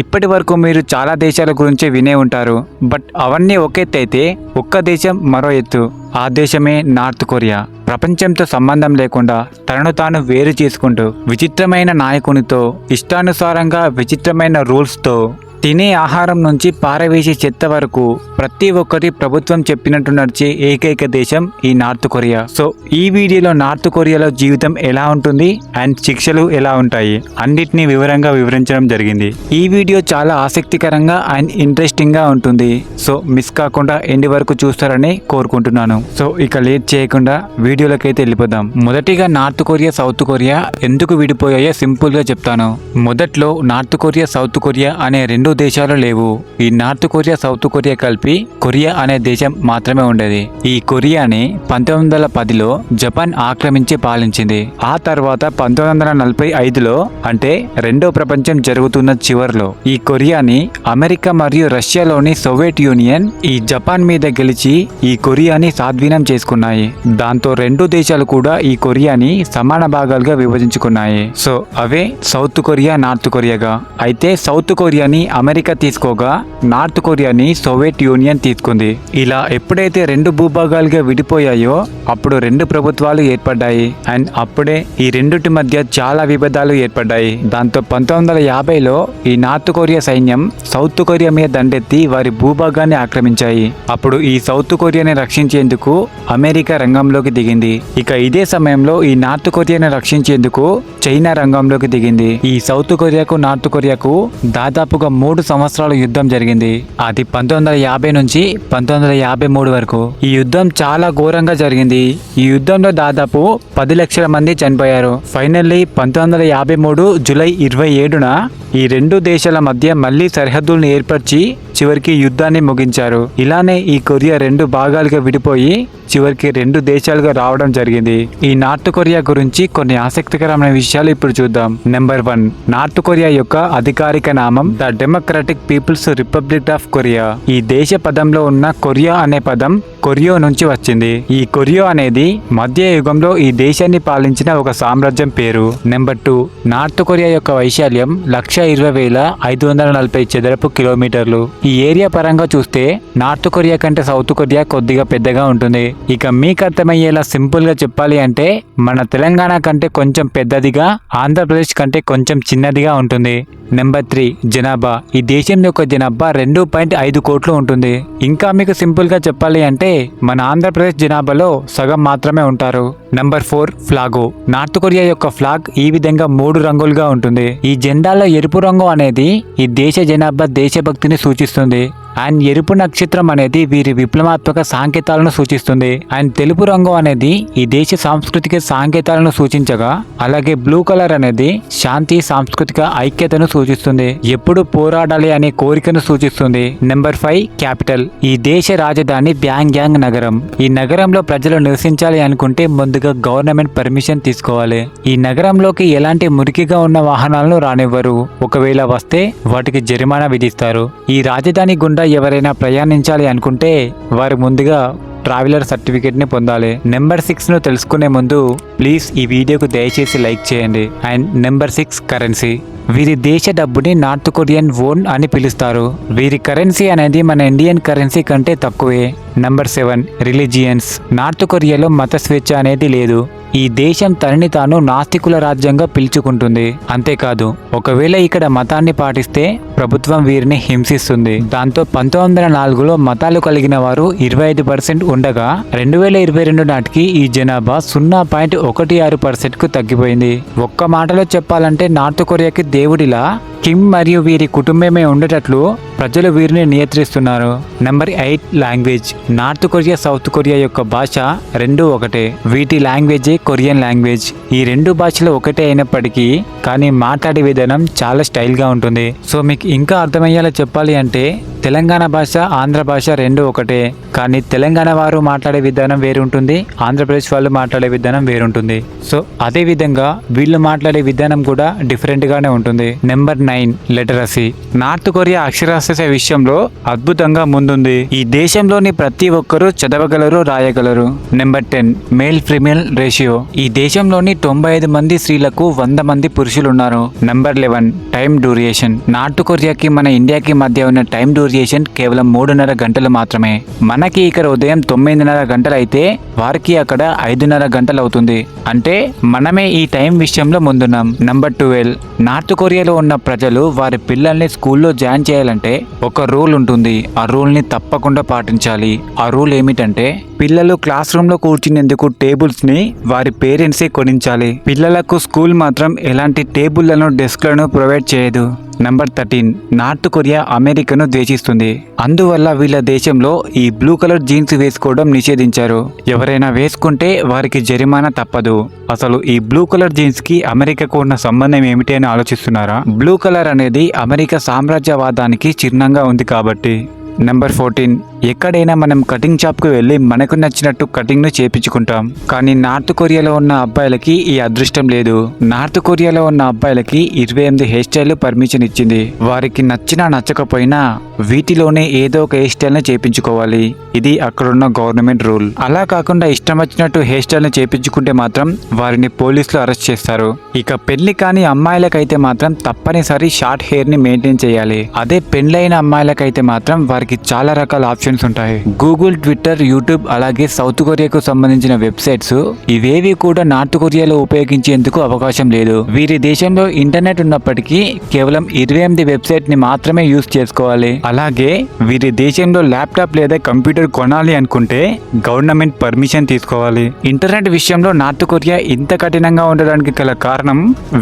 ఇప్పటి వరకు మీరు చాలా దేశాల గురించి వినే ఉంటారు బట్ అవన్నీ ఒక ఎత్తు అయితే ఒక్క దేశం మరో ఎత్తు. ఆ దేశమే నార్త్ కొరియా. ప్రపంచంతో సంబంధం లేకుండా తనను తాను వేరు చేసుకుంటూ విచిత్రమైన నాయకునితో ఇష్టానుసారంగా విచిత్రమైన రూల్స్తో తినే ఆహారం నుంచి పారవేసే చెత్త వరకు ప్రతి ఒక్కటి ప్రభుత్వం చెప్పినట్టు నడిచే ఏకైక దేశం ఈ నార్త్ కొరియా. సో ఈ వీడియోలో నార్త్ కొరియాలో జీవితం ఎలా ఉంటుంది అండ్ శిక్షలు ఎలా ఉంటాయి అన్నిటినీ వివరంగా వివరించడం జరిగింది. ఈ వీడియో చాలా ఆసక్తికరంగా అండ్ ఇంట్రెస్టింగ్గా ఉంటుంది. సో మిస్ కాకుండా ఎండి వరకు చూస్తారని కోరుకుంటున్నాను. సో ఇక లేట్ చేయకుండా వీడియోలకైతే వెళ్ళిపోదాం. మొదటిగా నార్త్ కొరియా సౌత్ కొరియా ఎందుకు విడిపోయాయో సింపుల్గా చెప్తాను. మొదట్లో నార్త్ కొరియా సౌత్ కొరియా అనే రెండు దేశాలు లేవు. ఈ నార్త్ కొరియా సౌత్ కొరియా కలిపి కొరియా అనే దేశం మాత్రమే ఉండేది. ఈ కొరియాని పంతొమ్మిది వందల పదిలో జపాన్ ఆక్రమించి పాలించింది. ఆ తర్వాత పంతొమ్మిది వందల నలభై ఐదులో అంటే రెండో ప్రపంచం జరుగుతున్న చివర్లో ఈ కొరియాని అమెరికా మరియు రష్యాలోని సోవియట్ యూనియన్ ఈ జపాన్ మీద గెలిచి ఈ కొరియాని స్వాధీనం చేసుకున్నాయి. దాంతో రెండు దేశాలు కూడా ఈ కొరియాని సమాన భాగాలుగా విభజించుకున్నాయి. సో అవే సౌత్ కొరియా నార్త్ కొరియాగా. అయితే సౌత్ కొరియాని అమెరికా తీసుకోగా నార్త్ కొరియాని సోవియట్ యూనియన్ తీసుకుంది. ఇలా ఎప్పుడైతే రెండు భూభాగాలుగా విడిపోయాయో అప్పుడు రెండు ప్రభుత్వాలు ఏర్పడ్డాయి. అండ్ అప్పుడే ఈ రెండుటి మధ్య చాలా విభేదాలు ఏర్పడ్డాయి. దాంతో పంతొమ్మిది వందల యాభైలో ఈ నార్త్ కొరియా సైన్యం సౌత్ కొరియా మీద దండెత్తి వారి భూభాగాన్ని ఆక్రమించాయి. అప్పుడు ఈ సౌత్ కొరియాని రక్షించేందుకు అమెరికా రంగంలోకి దిగింది. ఇక ఇదే సమయంలో ఈ నార్త్ కొరియాని రక్షించేందుకు చైనా రంగంలోకి దిగింది. ఈ సౌత్ కొరియాకు నార్త్ కొరియాకు దాదాపుగా మూడు సంవత్సరాల యుద్ధం జరిగింది. అది పంతొమ్మిది వందల యాభై నుంచి పంతొమ్మిది వందల యాభై మూడు వరకు. ఈ యుద్ధం చాలా ఘోరంగా జరిగింది. ఈ యుద్ధంలో దాదాపు పది లక్షల మంది చనిపోయారు. ఫైనల్లీ పంతొమ్మిది వందల యాభై మూడు జూలై ఇరవై ఏడున ఈ రెండు దేశాల మధ్య మళ్ళీ సరిహద్దులను ఏర్పరిచి చివరికి యుద్ధాన్ని ముగించారు. ఇలానే ఈ కొరియా రెండు భాగాలుగా విడిపోయి చివరికి రెండు దేశాలుగా రావడం జరిగింది. ఈ నార్త్ కొరియా గురించి కొన్ని ఆసక్తికరమైన విషయాలు ఇప్పుడు చూద్దాం. నెంబర్ వన్ నార్త్ కొరియా యొక్క అధికారిక నామం the Democratic People's Republic of Korea. ఈ దేశ పదంలో ఉన్న కొరియా అనే పదం కొరియో నుంచి వచ్చింది. ఈ కొరియో అనేది మధ్య యుగంలో ఈ దేశాన్ని పాలించిన ఒక సామ్రాజ్యం పేరు. నెంబర్ టూ నార్త్ కొరియా యొక్క వైశాల్యం లక్ష ఇరవై వేల ఐదు వందల నలభై చదరపు కిలోమీటర్లు. ఈ ఏరియా పరంగా చూస్తే నార్త్ కొరియా కంటే సౌత్ కొరియా కొద్దిగా పెద్దగా ఉంటుంది. ఇక మీకు అర్థమయ్యేలా సింపుల్గా చెప్పాలి అంటే మన తెలంగాణ కంటే కొంచెం పెద్దదిగా ఆంధ్రప్రదేశ్ కంటే కొంచెం చిన్నదిగా ఉంటుంది. నెంబర్ త్రీ జనాభా. ఈ దేశం యొక్క జనాభా రెండు పాయింట్ ఐదు కోట్లు ఉంటుంది. ఇంకా మీకు సింపుల్గా చెప్పాలి అంటే మన ఆంధ్రప్రదేశ్ జనాభాలో సగం మాత్రమే ఉంటారు. Number four flag. North Korea యొక్క ఫ్లాగ్ ఈ విధంగా మూడు రంగులుగా ఉంటుంది. ఈ జెండాలో ఎరుపు రంగు అనేది ఈ దేశ జనాభా దేశభక్తిని సూచిస్తుంది. అండ్ ఎరుపు నక్షత్రం అనేది వీరి విప్లవాత్మక సాంకేతాలను సూచిస్తుంది. అండ్ తెలుపు రంగు అనేది ఈ దేశ సాంస్కృతిక సాంకేతాలను సూచించగా అలాగే బ్లూ కలర్ అనేది శాంతి సాంస్కృతిక ఐక్యతను సూచిస్తుంది. ఎప్పుడు పోరాడాలి అనే కోరికను సూచిస్తుంది. Number five capital. ఈ దేశ రాజధాని బ్యాంగ్యాంగ్ నగరం. ఈ నగరంలో ప్రజలు నివసించాలి అనుకుంటే ముందుగా గవర్నమెంట్ పర్మిషన్ తీసుకోవాలి. ఈ నగరంలోకి ఎలాంటి మురికిగా ఉన్న వాహనాలను రానివ్వరు. ఒకవేళ వస్తే వాటికి జరిమానా విధిస్తారు. ఈ రాజధాని గుండా ఎవరైనా ప్రయాణించాలి అనుకుంటే వారు ముందుగా ట్రావెలర్ సర్టిఫికేట్ని పొందాలి. నెంబర్ సిక్స్ను తెలుసుకునే ముందు ప్లీజ్ ఈ వీడియోకు దయచేసి లైక్ చేయండి. And number six currency. వీరి దేశ డబ్బుని నార్త్ కొరియన్ వోన్ అని పిలుస్తారు. వీరి కరెన్సీ అనేది మన ఇండియన్ కరెన్సీ కంటే తక్కువే. Number seven religions. నార్త్ కొరియాలో మత స్వేచ్ఛ అనేది లేదు. ఈ దేశం తనని తాను నాస్తికుల రాజ్యంగా పిలుచుకుంటుంది. అంతేకాదు ఒకవేళ ఇక్కడ మతాన్ని పాటిస్తే ప్రభుత్వం వీరిని హింసిస్తుంది. దాంతో పంతొమ్మిది వందల నాలుగులో మతాలు కలిగిన వారు ఇరవై ఐదు పర్సెంట్ ఉండగా రెండు వేల ఇరవై రెండు నాటికి ఈ జనాభా సున్నా పాయింట్ ఒకటి ఆరు పర్సెంట్కు తగ్గిపోయింది. ఒక్క మాటలో చెప్పాలంటే నార్త్ కొరియాకి దేవుడిలా కిమ్ మరియు వీరి కుటుంబమే ఉండేటట్లు ప్రజలు వీరిని నియంత్రిస్తున్నారు. Number eight language. North Korea South Korea యొక్క భాష రెండు ఒకటే. వీటి లాంగ్వేజే కొరియన్ లాంగ్వేజ్. ఈ రెండు భాషలు ఒకటే అయినప్పటికీ కానీ మాట్లాడే విధానం చాలా స్టైల్గా ఉంటుంది. సో మీకు ఇంకా అర్థమయ్యేలా చెప్పాలి అంటే తెలంగాణ భాష ఆంధ్ర భాష రెండు ఒకటే. కానీ తెలంగాణ వారు మాట్లాడే విధానం వేరుంటుంది ఆంధ్రప్రదేశ్ వాళ్ళు మాట్లాడే విధానం వేరుంటుంది. సో అదే విధంగా వీళ్ళు మాట్లాడే విధానం కూడా డిఫరెంట్ గానే ఉంటుంది. Number nine literacy. North Korea అక్షరాస్యత విషయంలో అద్భుతంగా ముందుంది. ఈ దేశంలోని ప్రతి ఒక్కరూ చదవగలరు రాయగలరు. Number ten male female ratio. ఈ దేశంలోని తొంభై ఐదు మంది స్త్రీలకు వంద మంది పురుషులు ఉన్నారు number eleven time duration North కొరియాకి మన ఇండియాకి మధ్య ఉన్న టైం డ్యూరేషన్ కేవలం మూడున్నర గంటలు మాత్రమే. మనకి ఇక్కడ ఉదయం తొమ్మిదిన్నర గంటలైతే అయితే వారికి అక్కడ ఐదున్నర గంటలు అవుతుంది అంటే మనమే ఈ టైం విషయంలో ముందున్నాం. నంబర్ ట్వెల్వ్ నార్త్ కొరియాలో ఉన్న ప్రజలు వారి పిల్లల్ని స్కూల్లో జాయిన్ చేయాలంటే ఒక రూల్ ఉంటుంది. ఆ రూల్ని తప్పకుండా పాటించాలి. ఆ రూల్ ఏమిటంటే పిల్లలు క్లాస్ రూమ్లో కూర్చునేందుకు టేబుల్స్ని వారి పేరెంట్సే కొనించాలి. పిల్లలకు స్కూల్ మాత్రం ఎలాంటి టేబుల్లను డెస్క్లను ప్రొవైడ్ చేయదు. నంబర్ థర్టీన్ నార్త్ కొరియా అమెరికాను ద్వేషిస్తుంది. అందువల్ల వీళ్ళ దేశంలో ఈ బ్లూ కలర్ జీన్స్ వేసుకోవడం నిషేధించారు. ఎవరైనా వేసుకుంటే వారికి జరిమానా తప్పదు. అసలు ఈ బ్లూ కలర్ జీన్స్కి అమెరికాకు ఉన్న సంబంధం ఏమిటి అని ఆలోచిస్తున్నారా? బ్లూ కలర్ అనేది అమెరికా సామ్రాజ్యవాదానికి చిహ్నంగా ఉంది కాబట్టి. నెంబర్ ఫోర్టీన్ ఎక్కడైనా మనం కటింగ్ షాప్కి వెళ్ళి మనకు నచ్చినట్టు కటింగ్ను చేపించుకుంటాం. కానీ నార్త్ కొరియాలో ఉన్న అబ్బాయిలకి ఈ అదృష్టం లేదు. నార్త్ కొరియాలో ఉన్న అబ్బాయిలకి ఇరవై ఎనిమిది హెయిర్ స్టైల్ పర్మిషన్ ఇచ్చింది. వారికి నచ్చినా నచ్చకపోయినా వీటిలోనే ఏదో ఒక హెయిర్ స్టైల్ని చేపించుకోవాలి. ఇది అక్కడున్న గవర్నమెంట్ రూల్. అలా కాకుండా ఇష్టం వచ్చినట్టు హెయిర్ స్టైల్ని చేపించుకుంటే మాత్రం వారిని పోలీసులు అరెస్ట్ చేస్తారు. ఇక పెళ్ళి కాని అమ్మాయిలకైతే మాత్రం తప్పనిసరి షార్ట్ హెయిర్ని మెయింటైన్ చేయాలి. అదే పెళ్ళైన అమ్మాయిలకైతే మాత్రం వారికి చాలా రకాల ఆప్షన్ ఆప్షన్స్ ఉంటాయి. గూగుల్ ట్విట్టర్ యూట్యూబ్ అలాగే సౌత్ కొరియాకు సంబంధించిన వెబ్సైట్స్ ఇవేవి కూడా నార్త్ కొరియాలో ఉపయోగించేందుకు అవకాశం లేదు. వీరి దేశంలో ఇంటర్నెట్ ఉన్నప్పటికీ కేవలం ఇరవై ఎనిమిది వెబ్సైట్ని మాత్రమే యూజ్ చేసుకోవాలి. అలాగే వీరి దేశంలో ల్యాప్టాప్ లేదా కంప్యూటర్ కొనాలి అనుకుంటే గవర్నమెంట్ పర్మిషన్ తీసుకోవాలి. ఇంటర్నెట్ విషయంలో నార్త్ కొరియా ఇంత కఠినంగా ఉండడానికి గల కారణం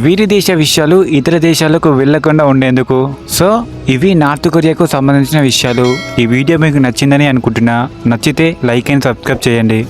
వీరి దేశ విషయాలు ఇతర దేశాలకు వెళ్ళకుండా ఉండేందుకు. సో ఇవి నార్త్ కొరియాకు సంబంధించిన విషయాలు. ఈ వీడియో మీకు నచ్చింది నచ్చిందని అనుకుంటున్నా. నచ్చితే లైక్ అండ్ సబ్స్క్రైబ్ చేయండి.